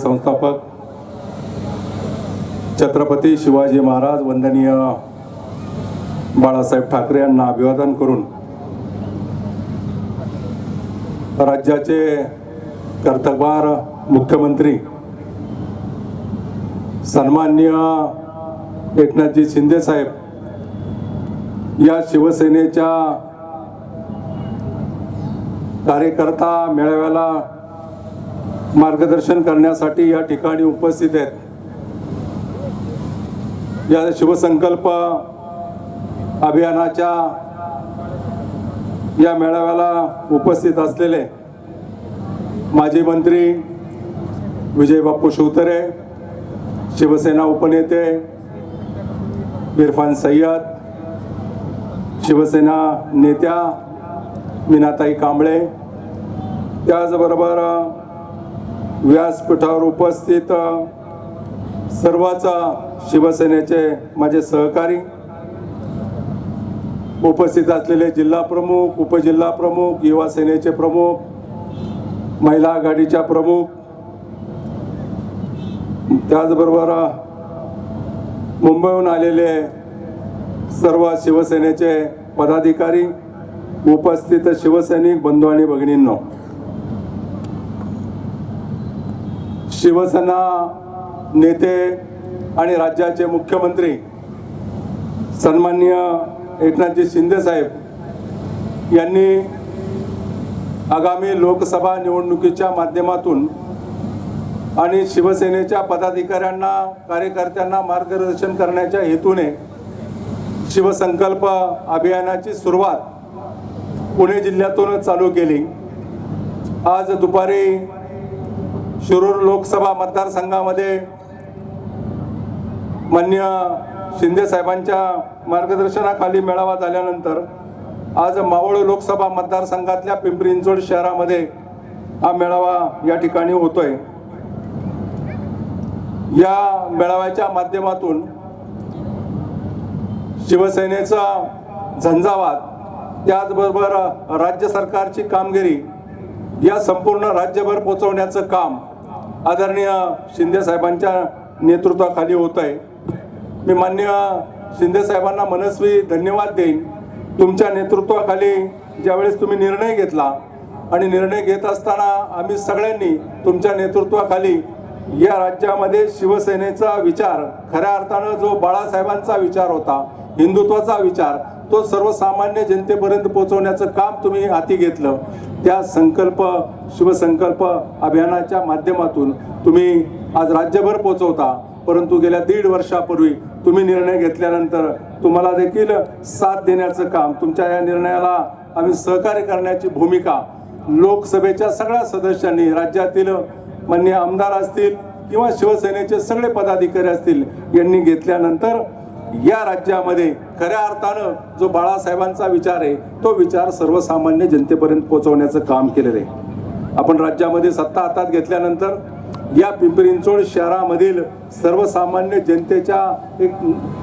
संस्थापक छत्रपती शिवाजी महाराज वंदनीय बाळासाहेब ठाकरे यांना अभिवादन करून राज्याचे कर्तव्यभार मुख्यमंत्री सन्माननीय एकनाथजी शिंदे साहेब या शिवसेनेच्या कार्यकर्ता मेळाव्याला मार्गदर्शन करण्यासाठी या ठिकाणी उपस्थित आहेत. या शिवसंकल्प अभियानाच्या या मेळाव्याला उपस्थित असलेले माजी मंत्री विजय बाप्पू शिवतरे शिवसेना उपनेते इरफान सय्यद शिवसेना नेत्या मीनाताई कांबळे त्याचबरोबर व्यासपीठावर उपस्थित सर्वाचा शिवसेनेचे माझे सहकारी उपस्थित असलेले जिल्हा प्रमुख उपजिल्हा प्रमुख युवा सेनेचे प्रमुख महिला आघाडीच्या प्रमुख त्याचबरोबर मुंबईहून आलेले सर्व शिवसेनेचे पदाधिकारी उपस्थित शिवसैनिक बंधू आणि भगिनींनो. शिवसेना नेते आणि राज्याचे मुख्यमंत्री सन्मान्य एकनाथजी शिंदे साहेब यांनी आगामी लोकसभा निवडणुकीच्या माध्यमातून आणि शिवसेनेच्या पदाधिकाऱ्यांना कार्यकर्त्यांना मार्गदर्शन करण्याच्या हेतूने शिवसंकल्प अभियानाची सुरुवात पुणे जिल्ह्यातूनच चालू केली. आज दुपारी शिरूर लोकसभा मतदारसंघामध्ये मान्य शिंदे साहेबांच्या मार्गदर्शनाखाली मेळावा झाल्यानंतर आज मावळ लोकसभा मतदारसंघातल्या पिंपरी चिंचवड शहरामध्ये हा मेळावा या ठिकाणी होतोय. या मेळाव्याच्या माध्यमातून शिवसेनेचा झंझावात त्याचबरोबर राज्य सरकारची कामगिरी या संपूर्ण राज्यभर पोचवण्याचं काम आदरणीय शिंदे साहेबांच्या नेतृत्वाखाली होत आहे. मी मान्य शिंदे साहेबांना मनस्वी धन्यवाद देईन. तुमच्या नेतृत्वाखाली ज्यावेळेस तुम्ही निर्णय घेतला आणि निर्णय घेत असताना आम्ही सगळ्यांनी तुमच्या नेतृत्वाखाली या राज्यामध्ये शिवसेनेचा विचार खऱ्या अर्थानं जो बाळासाहेबांचा विचार होता हिंदुत्वाचा विचार तो सर्वसामान्य जनतेपर्यंत पोहोचवण्याचं काम तुम्ही हाती घेतलं. त्या संकल्प शिवसंकल्प अभियानाच्या माध्यमातून तुम्ही आज राज्यभर पोचवता परंतु गेल्या दीड वर्षापूर्वी तुम्ही निर्णय घेतल्यानंतर तुम्हाला देखील साथ देण्याचं काम तुमच्या या निर्णयाला आम्ही सहकार्य करण्याची भूमिका लोकसभेच्या सगळ्या सदस्यांनी राज्यातील मान्य आमदार असतील किंवा शिवसेनेचे सगळे पदाधिकारी असतील यांनी घेतल्यानंतर या राज्यामध्ये खऱ्या अर्थानं जो बाळासाहेबांचा विचार आहे तो विचार सर्वसामान्य जनतेपर्यंत पोहोचवण्याचं काम केलेलं आहे. आपण राज्यामध्ये सत्ता हातात घेतल्यानंतर या पिंपरी चिंचवड शहरामधील सर्वसामान्य जनतेचा एक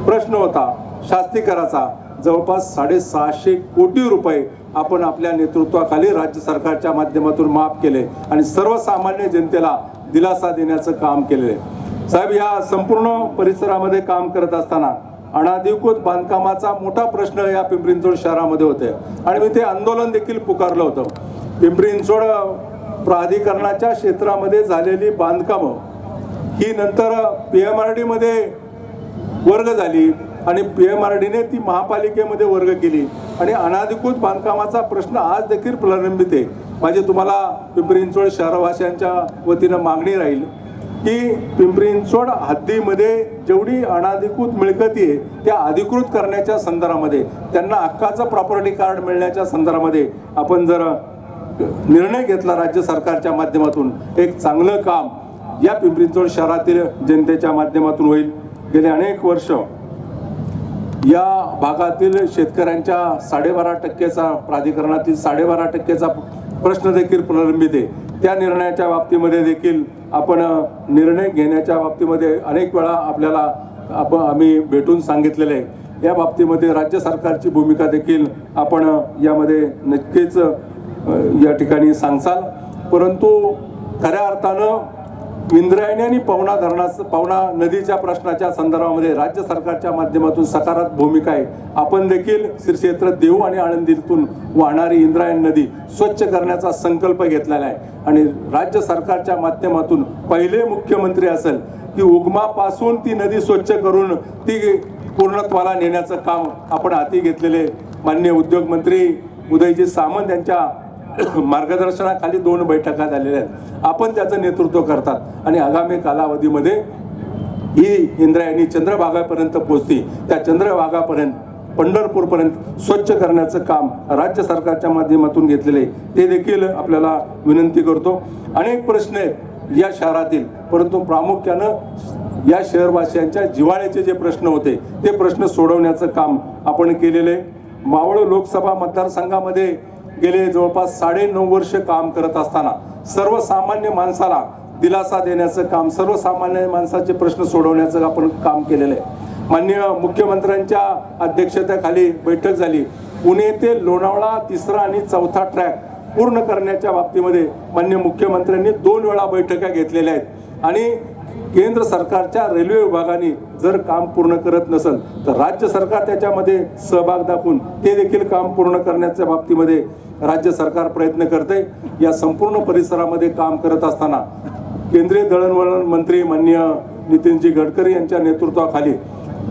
प्रश्न होता शास्तीकराचा जवळपास साडेसहाशे कोटी रुपये आपण आपल्या नेतृत्वाखाली राज्य सरकारच्या माध्यमातून माफ केले आणि सर्वसामान्य जनतेला दिलासा देण्याचं काम केलेलं आहे. साहेब या संपूर्ण परिसरामध्ये काम करत असताना अनाधिकृत बांधकामाचा मोठा प्रश्न या पिंपरी चिंचवड शहरामध्ये होते. आणि मी ते आंदोलन देखील पुकारलं होतं. पिंपरी चिंचवड प्राधिकरणाच्या क्षेत्रामध्ये झालेली बांधकामं ही नंतर पी एम आर डीमध्ये वर्ग झाली आणि पी एम आर डीने ती महापालिकेमध्ये वर्ग केली. आणि अनाधिकृत बांधकामाचा प्रश्न आज देखील प्रलंबित आहे. माझी तुम्हाला पिंपरी चिंचवड शहरवासियांच्या वतीनं मागणी राहील. की पिंपरी चिंचवड हद्दीमध्ये जेवढी अनाधिकृत मिळकती आहे त्या अधिकृत करण्याच्या संदर्भामध्ये त्यांना हक्काचं प्रॉपर्टी कार्ड मिळण्याच्या संदर्भामध्ये आपण जर निर्णय घेतला राज्य सरकारच्या माध्यमातून एक चांगलं काम या पिंपरी चिंचवड शहरातील जनतेच्या माध्यमातून होईल. गेले अनेक वर्ष या भागातील शेतकऱ्यांच्या साडेबारा टक्केचा प्राधिकरणातील साडेबारा टक्केचा प्रश्न देखील प्रलंबित आहे. त्या निर्णयाच्या बाबतीमध्ये देखील आपण निर्णय घेण्याच्या बाबतीमध्ये अनेक वेळा आपल्याला आपण आम्ही भेटून सांगितलेले आहे. या बाबतीमध्ये राज्य सरकारची भूमिका देखील आपण यामध्ये नक्कीच या ठिकाणी सांगसाल. परंतु खऱ्या अर्थानं इंद्रायणी आणि पवना धरणाचं पवना नदीच्या प्रश्नाच्या संदर्भामध्ये राज्य सरकारच्या माध्यमातून सकारात्मक भूमिका आहे. आपण देखील श्री क्षेत्र देऊ आणि आळंदीतून वाहणारी इंद्रायणी नदी स्वच्छ करण्याचा संकल्प घेतलेला आहे. आणि राज्य सरकारच्या माध्यमातून पहिले मुख्यमंत्री असेल की उगमापासून ती नदी स्वच्छ करून ती पूर्णत्वाला नेण्याचं काम आपण हाती घेतलेले मान्य उद्योगमंत्री उदयजी सामंत यांच्या मार्गदर्शनाखाली दोन बैठका झालेल्या आहेत. आपण त्याचं नेतृत्व करतात आणि आगामी कालावधीमध्ये ही इंद्रायणी चंद्रभागापर्यंत पोचते त्या चंद्रभागापर्यंत पंढरपूरपर्यंत स्वच्छ करण्याचं काम राज्य सरकारच्या माध्यमातून घेतलेले ते देखील आपल्याला विनंती करतो. अनेक प्रश्न आहेत या शहरातील परंतु प्रामुख्यानं या शहरवासियांच्या जिव्हाळ्याचे जे प्रश्न होते ते प्रश्न सोडवण्याचं काम आपण केलेलं आहे. मावळ लोकसभा मतदारसंघामध्ये गेले जवळपास साडे नऊ वर्ष काम करत असताना सर्वसामान्य माणसाला दिलासा देण्याचं काम सर्वसामान्य माणसाचे प्रश्न सोडवण्याचं आपण काम केलेलं आहे. मान्य मुख्यमंत्र्यांच्या अध्यक्षतेखाली बैठक झाली. पुणे ते लोणावळा तिसरा आणि चौथा ट्रॅक पूर्ण करण्याच्या बाबतीमध्ये मान्य मुख्यमंत्र्यांनी दोन वेळा बैठका घेतलेल्या आहेत. आणि केंद्र सरकारच्या रेल्वे विभागाने जर काम पूर्ण करत नसेल तर राज्य सरकार त्याच्यामध्ये सहभाग दाखवून ते देखील काम पूर्ण करण्याच्या बाबतीमध्ये राज्य सरकार प्रयत्न करते या संपूर्ण परिसरामध्ये काम करत असताना केंद्रीय दळणवळण मंत्री मान्य नितीनजी गडकरी यांच्या नेतृत्वाखाली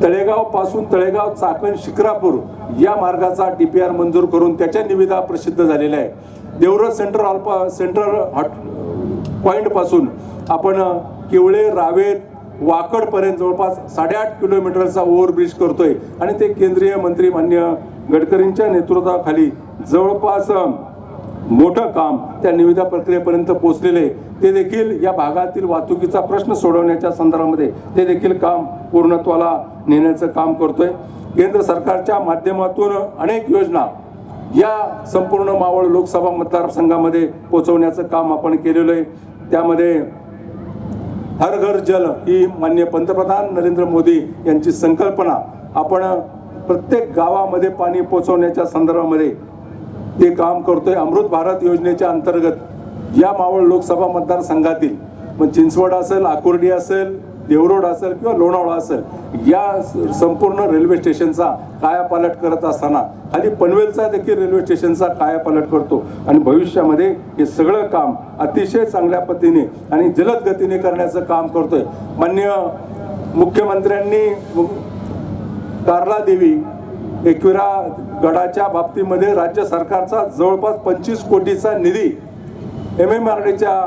तळेगावपासून तळेगाव चाकण शिक्रापूर या मार्गाचा डी पी आर मंजूर करून त्याच्या निविदा प्रसिद्ध झालेल्या आहे Devraj centre alpha centre hot पॉईंटपासून आपण केवळे रावेत वाकडपर्यंत जवळपास साडेआठ किलोमीटरचा ओव्हरब्रिज करतोय. आणि ते केंद्रीय मंत्री मान्य गडकरींच्या नेतृत्वाखाली जवळपास मोठं काम त्या निविदा प्रक्रियेपर्यंत पोहोचलेले आहे. ते देखील या भागातील वाहतुकीचा प्रश्न सोडवण्याच्या संदर्भामध्ये ते देखील काम पूर्णत्वाला नेण्याचं काम करतोय. केंद्र सरकारच्या माध्यमातून अनेक योजना या संपूर्ण मावळ लोकसभा मतदारसंघामध्ये पोहोचवण्याचं काम आपण केलेलं आहे. त्यामध्ये हर घर जल ही मान्य पंतप्रधान नरेंद्र मोदी यांची संकल्पना. आपण प्रत्येक गावामध्ये पाणी पोचवण्याच्या संदर्भामध्ये ते काम करतोय. अमृत भारत योजनेच्या अंतर्गत या मावळ लोकसभा मतदारसंघातील. मग चिंचवड असेल आकुर्डी असेल देवरोड असेल किंवा लोणावळा असेल या संपूर्ण रेल्वे स्टेशनचा कायापालट करत असताना खाली पनवेलचा देखील रेल्वे स्टेशनचा कायापालट करतो. आणि भविष्यामध्ये हे सगळं काम अतिशय चांगल्या पद्धतीने आणि जलद गतीने करण्याचं काम करतोय. मान्य मुख्यमंत्र्यांनी कारला देवी एकविरा गडाच्या बाबतीमध्ये राज्य सरकारचा जवळपास पंचवीस कोटीचा निधी एम एम आर डीच्या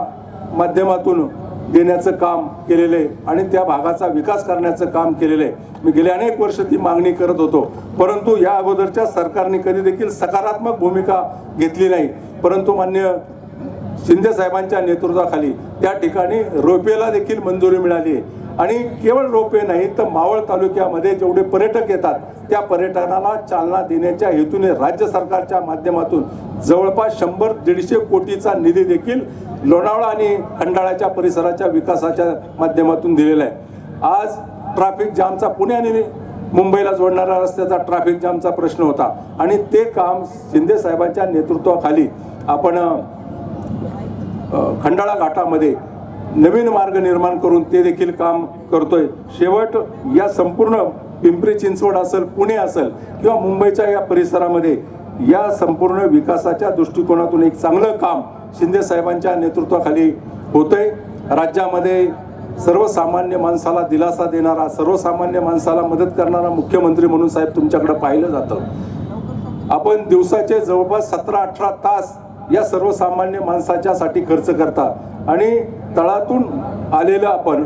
माध्यमातून देण्याचं काम केलेलं आहे आणि त्या भागाचा विकास करण्याचं काम केलेलं. आहे मी गेले अनेक वर्ष ती मागणी करत होतो. परंतु या अगोदरच्या सरकारने कधी देखील सकारात्मक भूमिका घेतली नाही. परंतु मान्य शिंदे साहेबांच्या नेतृत्वाखाली त्या ठिकाणी रोपेला देखील मंजुरी मिळाली आहे. आणि केवळ रोपवे नाही तर मावळ तालुक्यामध्ये जेवढे पर्यटक येतात त्या पर्यटनाला चालना देण्याच्या हेतूने राज्य सरकारच्या माध्यमातून जवळपास शंभर दीडशे कोटीचा निधी देखील लोणावळा आणि खंडाळ्याच्या परिसराच्या विकासाच्या माध्यमातून दिलेला आहे. आज ट्रॅफिक जामचा पुणे आणि मुंबईला जोडणाऱ्या रस्त्याचा ट्रॅफिक जामचा प्रश्न होता. आणि ते काम शिंदे साहेबांच्या नेतृत्वाखाली आपण खंडाळा घाटामध्ये नवीन मार्ग निर्माण करून ते देखील काम करतोय. शेवट या संपूर्ण पिंपरी चिंचवड असेल पुणे असेल किंवा मुंबईच्या या परिसरामध्ये या संपूर्ण विकासाच्या दृष्टिकोनातून एक चांगलं काम शिंदे साहेबांच्या नेतृत्वाखाली होतंय. राज्यामध्ये सर्वसामान्य माणसाला दिलासा देणारा सर्वसामान्य माणसाला मदत करणारा मुख्यमंत्री म्हणून साहेब तुमच्याकडे पाहिलं जातं. आपण दिवसाचे जवळपास सतरा अठरा तास या सर्वसामान्य माणसाच्यासाठी खर्च करता. आणि तळातून आलेलं आपण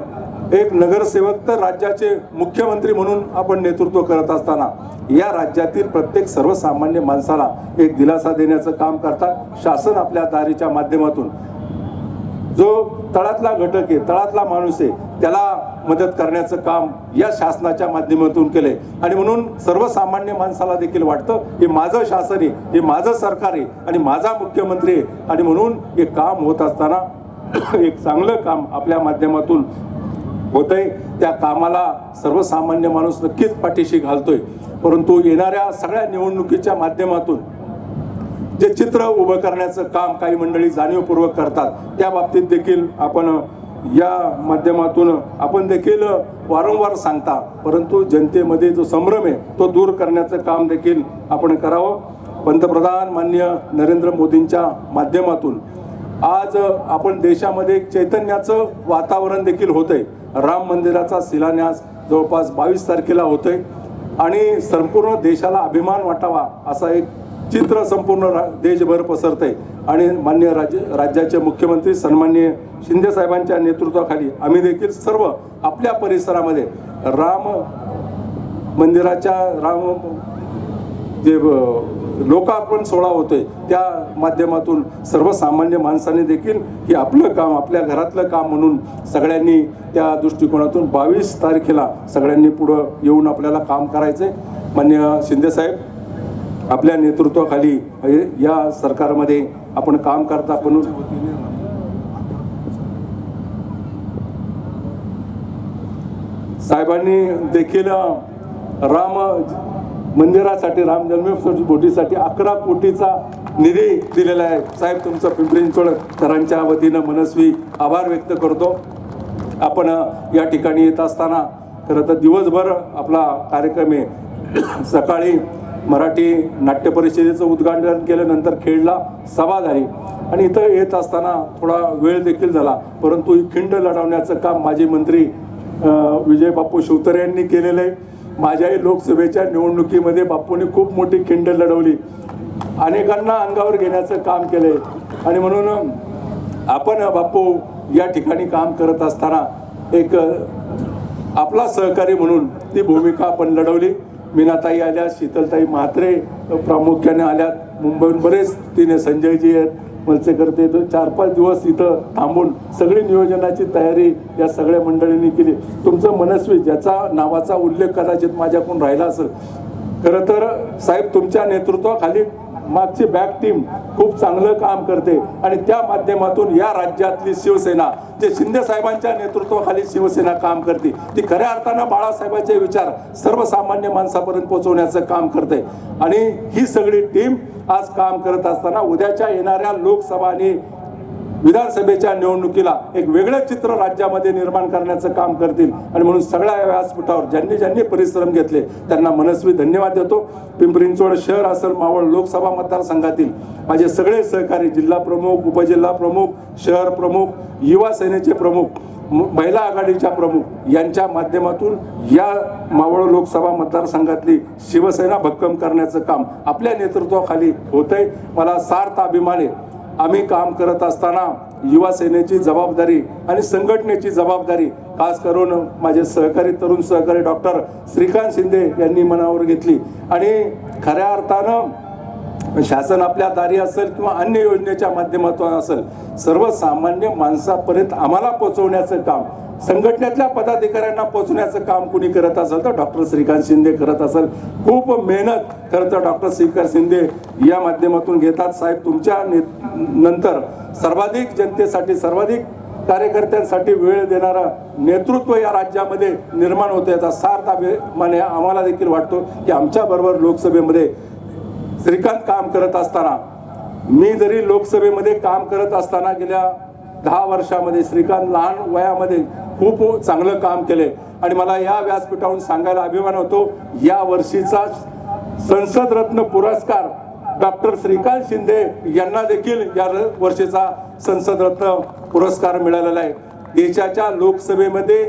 एक नगरसेवक तर राज्याचे मुख्यमंत्री म्हणून आपण नेतृत्व करत असताना या राज्यातील प्रत्येक सर्वसामान्य माणसाला एक दिलासा देण्याचं काम करता शासन आपल्या दारीच्या माध्यमातून. जो तळातला घटक आहे तळातला माणूस आहे त्याला मदत करण्याचं काम या शासनाच्या माध्यमातून केलंय. आणि म्हणून सर्वसामान्य माणसाला देखील वाटतं हे माझं शासन आहे हे माझं सरकार आहे आणि माझा मुख्यमंत्री आहे. आणि म्हणून हे काम होत असताना एक चांगलं काम आपल्या माध्यमातून होतंय. त्या कामाला सर्वसामान्य माणूस नक्कीच पाठीशी घालतोय. परंतु येणाऱ्या सगळ्या निवडणुकीच्या माध्यमातून जे चित्र उभं करण्याचं काम काही मंडळी जाणीवपूर्वक करतात त्या बाबतीत देखील आपण या माध्यमातून आपण देखील वारंवार सांगता. परंतु जनतेमध्ये जो संभ्रम आहे तो दूर करण्याचं काम देखील आपण करावं. पंतप्रधान मान्य नरेंद्र मोदींच्या माध्यमातून आज आपण देशामध्ये एक चैतन्याचं वातावरण देखील होतंय. राम मंदिराचा शिलान्यास जवळपास बावीस तारखेला होतोय. आणि संपूर्ण देशाला अभिमान वाटावा असा एक चित्र संपूर्ण रा देशभर पसरतंय. आणि मान्य राज्य राज्याचे मुख्यमंत्री सन्मान्य शिंदे साहेबांच्या नेतृत्वाखाली आम्ही देखील सर्व आपल्या परिसरामध्ये राम मंदिराच्या राम जे लोकार्पण सोहळा होतोय. त्या माध्यमातून सर्वसामान्य माणसाने देखील की आपलं काम आपल्या घरातलं काम म्हणून सगळ्यांनी त्या दृष्टिकोनातून बावीस तारखेला सगळ्यांनी पुढं येऊन आपल्याला काम करायचंय. मान्य शिंदेसाहेब आपल्या नेतृत्वाखाली या सरकारमध्ये आपण काम करता पण साहेबांनी देखील राम मंदिरासाठी राम जन्मभूमीसाठी अकरा कोटीचा निधी दिलेला आहे. साहेब तुमचं पिंपरी चिंचवडकरांच्या वतीनं मनस्वी आभार व्यक्त करतो. आपण या ठिकाणी येत असताना खरं तर दिवसभर आपला कार्यक्रम आहे. सकाळी मराठी नाट्य परिषदेचं उद्घाटन केल्यानंतर खेळला सभा झाली. आणि इथं येत असताना थोडा वेळ देखील झाला. परंतु ही खिंड लढवण्याचं काम माजी मंत्री विजय बापू शिवतरे यांनी केलेलं आहे. माझ्याही लोकसभेच्या निवडणुकीमध्ये बापूंनी खूप मोठी खिंड लढवली. अनेकांना अंगावर घेण्याचं काम केलंय. आणि म्हणून आपण बापू या ठिकाणी काम करत असताना एक आपला सहकारी म्हणून ती भूमिका आपण लढवली. मीनाताई आल्या शीतलताई म्हात्रे प्रामुख्याने आल्यात. मुंबईहून बरेच तिने संजयजी आहेत. मत्स्यकर्ते चार पाच दिवस इथं थांबून सगळी नियोजनाची तयारी या सगळ्या मंडळींनी केली. तुमचं मनस्वी ज्याचा नावाचा उल्लेख कदाचित माझ्याकडून राहिला असेल. खरं तर साहेब तुमच्या नेतृत्वाखाली मागची बॅक टीम खूप चांगलं काम करते. आणि त्या माध्यमातून या राज्यातली शिवसेना जे शिंदे साहेबांच्या नेतृत्वाखाली शिवसेना काम करते ती खऱ्या अर्थानं बाळासाहेबांचे विचार सर्वसामान्य माणसापर्यंत पोहोचवण्याचं काम करते. आणि ही सगळी टीम आज काम करत असताना उद्याच्या येणाऱ्या लोकसभा आणि विधानसभेच्या निवडणुकीला एक वेगळं चित्र राज्यामध्ये निर्माण करण्याचं काम करतील. आणि म्हणून सगळ्या या व्यासपीठावर ज्यांनी ज्यांनी परिश्रम घेतले त्यांना मनस्वी धन्यवाद देतो. पिंपरी चिंचवड शहर असेल मावळ लोकसभा मतदारसंघातील माझे सगळे सहकारी जिल्हा प्रमुख उपजिल्हा प्रमुख शहर प्रमुख युवा सेनेचे प्रमुख महिला आघाडीच्या प्रमुख यांच्या माध्यमातून या मावळ लोकसभा मतदारसंघातली शिवसेना भक्कम करण्याचं काम आपल्या नेतृत्वाखाली होतंय. मला सार्थ अभिमान आहे. आम्ही काम करत असताना युवा सेनेची जबाबदारी आणि संघटनेची जबाबदारी खास करून माझे सहकारी तरुण सहकारी डॉक्टर श्रीकांत शिंदे यांनी मनावर घेतली. आणि खऱ्या अर्थानं शासन आपल्या दारी असेल किंवा अन्य योजनेच्या माध्यमातून असेल सर्वसामान्य माणसापर्यंत आम्हाला पोहोचवण्याचं काम संघटनेतल्या पदाधिकाऱ्यांना पोहोचण्याचं काम कुणी करत असेल तर डॉक्टर श्रीकांत शिंदे करत असेल. खूप मेहनत खरं तर डॉक्टर श्रीकांत शिंदे या माध्यमातून घेतात. साहेब तुमच्या ने नंतर सर्वाधिक जनतेसाठी सर्वाधिक कार्यकर्त्यांसाठी वेळ देणारा नेतृत्व या राज्यामध्ये निर्माण होते याचा सार्थ अभिमान आम्हाला देखील वाटतो की आमच्या बरोबर लोकसभेमध्ये श्रीकांत काम करत असताना मी जरी लोकसभेमध्ये काम करत असताना गेल्या दहा वर्षामध्ये श्रीकांत लहान वयामध्ये खूप चांगलं काम केले आणि मला या व्यासपीठावरून सांगायला अभिमान होतो. या वर्षीचा संसद रत्न पुरस्कार डॉक्टर श्रीकांत शिंदे यांना देखील या वर्षीचा संसद रत्न पुरस्कार मिळालेला आहे. देशाच्या लोकसभेमध्ये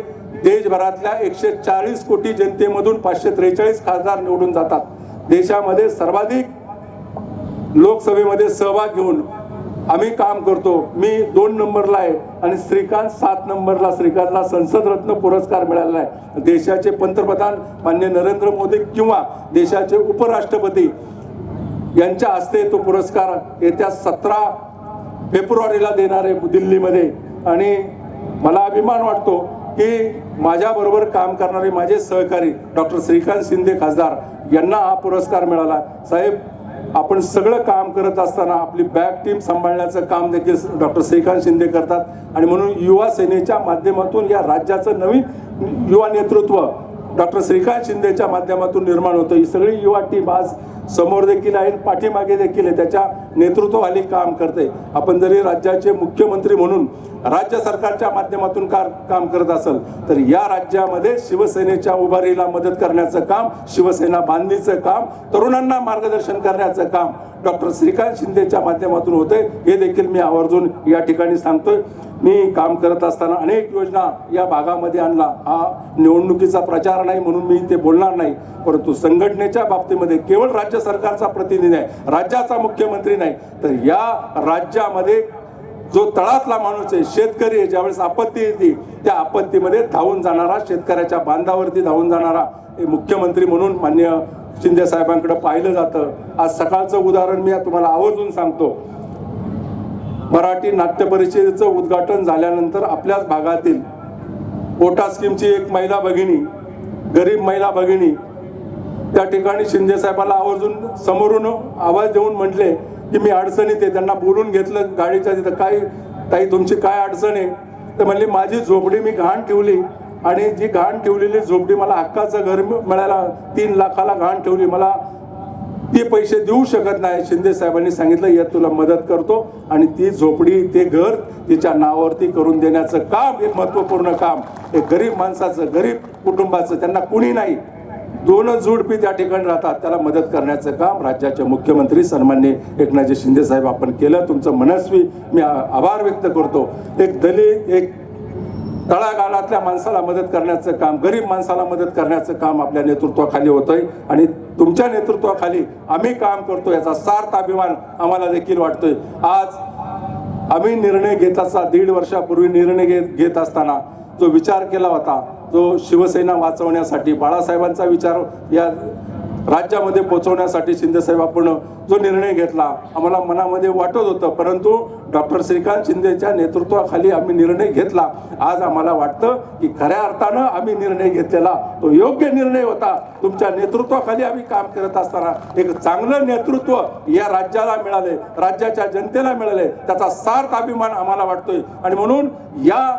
देशभरातल्या एकशे चाळीस कोटी जनतेमधून पाचशे त्रेचाळीस खासदार निवडून जातात. देशामध्ये सर्वाधिक लोकसभेमध्ये सहभाग घेऊन आम्ही काम करतो. मी दोन नंबरला आहे आणि श्रीकांत सात नंबरला. श्रीकांतला संसद रत्न पुरस्कार मिळालेला आहे. देशाचे पंतप्रधान मान्य नरेंद्र मोदी किंवा देशाचे उपराष्ट्रपती यांच्या हस्ते तो पुरस्कार येत्या सतरा फेब्रुवारीला देणार आहे दिल्लीमध्ये. आणि मला अभिमान वाटतो की माझ्याबरोबर काम करणारे माझे सहकारी डॉक्टर श्रीकांत शिंदे खासदार यांना हा पुरस्कार मिळाला. साहेब आपण सगळं काम करत असताना आपली बॅक टीम सांभाळण्याचं काम देखील डॉक्टर श्रीकांत शिंदे करतात. आणि म्हणून युवा सेनेच्या माध्यमातून या राज्याचं नवीन युवा नेतृत्व डॉक्टर श्रीकांत शिंदेच्या माध्यमातून निर्माण होतं. ही सगळी युवा टीम आज समोर देखील आहे पाठीमागे देखील आहे. त्याच्या नेतृत्वाखाली काम करते. आपण जरी राज्याचे मुख्यमंत्री म्हणून राज्य सरकारच्या माध्यमातून कार काम करत असेल तर या राज्यामध्ये शिवसेनेच्या उभारीला मदत करण्याचं काम शिवसेना बांधणीचं काम तरुणांना मार्गदर्शन करण्याचं काम डॉक्टर श्रीकांत शिंदेच्या माध्यमातून होते हे देखील मी आवर्जून या ठिकाणी सांगतोय. मी काम करत असताना अनेक योजना या भागामध्ये आणला. हा निवडणुकीचा प्रचार नाही म्हणून मी ते बोलणार नाही. परंतु संघटनेच्या बाबतीमध्ये केवळ राज्य सरकारचा प्रतिनिधी आहे राज्याचा मुख्यमंत्री नाही. तर या राज्यामध्ये जो तळातला माणूस आहे शेतकरी आहे ज्यावेळेस आपत्ती येते त्या आपत्तीमध्ये धावून जाणारा शेतकऱ्याच्या बांधावरती धावून जाणारा हे मुख्यमंत्री म्हणून मान्य शिंदे साहेबांकडे पाहिलं जातं. आज सकाळचं उदाहरण मी तुम्हाला आवर्जून सांगतो. मराठी नाट्य परिषदेचं उद्घाटन झाल्यानंतर आपल्याच भागातील ओटा स्कीमची एक महिला भगिनी गरीब महिला भगिनी त्या ठिकाणी शिंदे साहेबाला आवर्जून समोरून आवाज देऊन म्हटले की मी अडचणीत आहे त्यांना बोलून घेतलं गाडीच्या तिथं. काय ताई तुमची काय अडचण आहे? तर म्हणली माझी झोपडी मी घाण ठेवली आणि जी घाण ठेवलेली झोपडी मला हक्काचं घर मिळायला तीन लाखाला घाण ठेवली. मला ते पैसे देऊ शकत नाही. शिंदे साहेबांनी सांगितलं या तुला मदत करतो आणि ती झोपडी ते घर तिच्या नावावरती करून देण्याचं काम एक महत्त्वपूर्ण काम. हे गरीब माणसाचं गरीब कुटुंबाचं त्यांना कुणी नाही. दोनच जोडपी त्या ठिकाणी राहतात. त्याला मदत करण्याचं काम राज्याचे मुख्यमंत्री सन्मान्य एकनाथजी शिंदे साहेब आपण केलं. तुमचं मनस्वी मी आभार व्यक्त करतो. एक दलित एक तळागाळातल्या माणसाला मदत करण्याचं काम गरीब माणसाला मदत करण्याचं काम आपल्या नेतृत्वाखाली होतंय. आणि तुमच्या नेतृत्वाखाली आम्ही काम करतो याचा सार्थ अभिमान आम्हाला देखील वाटतोय. आज आम्ही निर्णय घेत असता दीड वर्षापूर्वी निर्णय घेत घेत असताना जो विचार केला होता जो शिवसेना वाचवण्यासाठी बाळासाहेबांचा विचार या राज्यामध्ये पोहोचवण्यासाठी शिंदेसाहेब आपण जो निर्णय घेतला आम्हाला मनामध्ये वाटत होतं. परंतु डॉक्टर श्रीकांत शिंदेच्या नेतृत्वाखाली आम्ही निर्णय घेतला. आज आम्हाला वाटतं की खऱ्या अर्थानं आम्ही निर्णय घेतलेला. तो योग्य निर्णय होता. तुमच्या नेतृत्वाखाली आम्ही काम करत असताना एक चांगलं नेतृत्व या राज्याला मिळाले राज्याच्या जनतेला मिळाले. त्याचा सार्थ अभिमान आम्हाला वाटतोय. आणि म्हणून या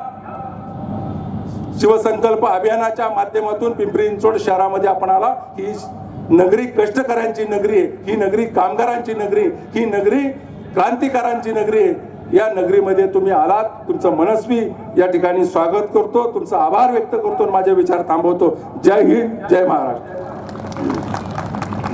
शिवसंकल्प अभियानाच्या माध्यमातून पिंपरी चिंचवड शहरामध्ये आपण आला. ही नगरी कष्टकऱ्यांची नगरी आहे ही नगरी कामगारांची नगरी ही नगरी क्रांतिकारांची नगरी. आहे या नगरीमध्ये तुम्ही आलात तुमचं मनस्वी या ठिकाणी स्वागत करतो तुमचा आभार व्यक्त करतो माझे विचार थांबवतो. जय हिंद जय महाराष्ट्र.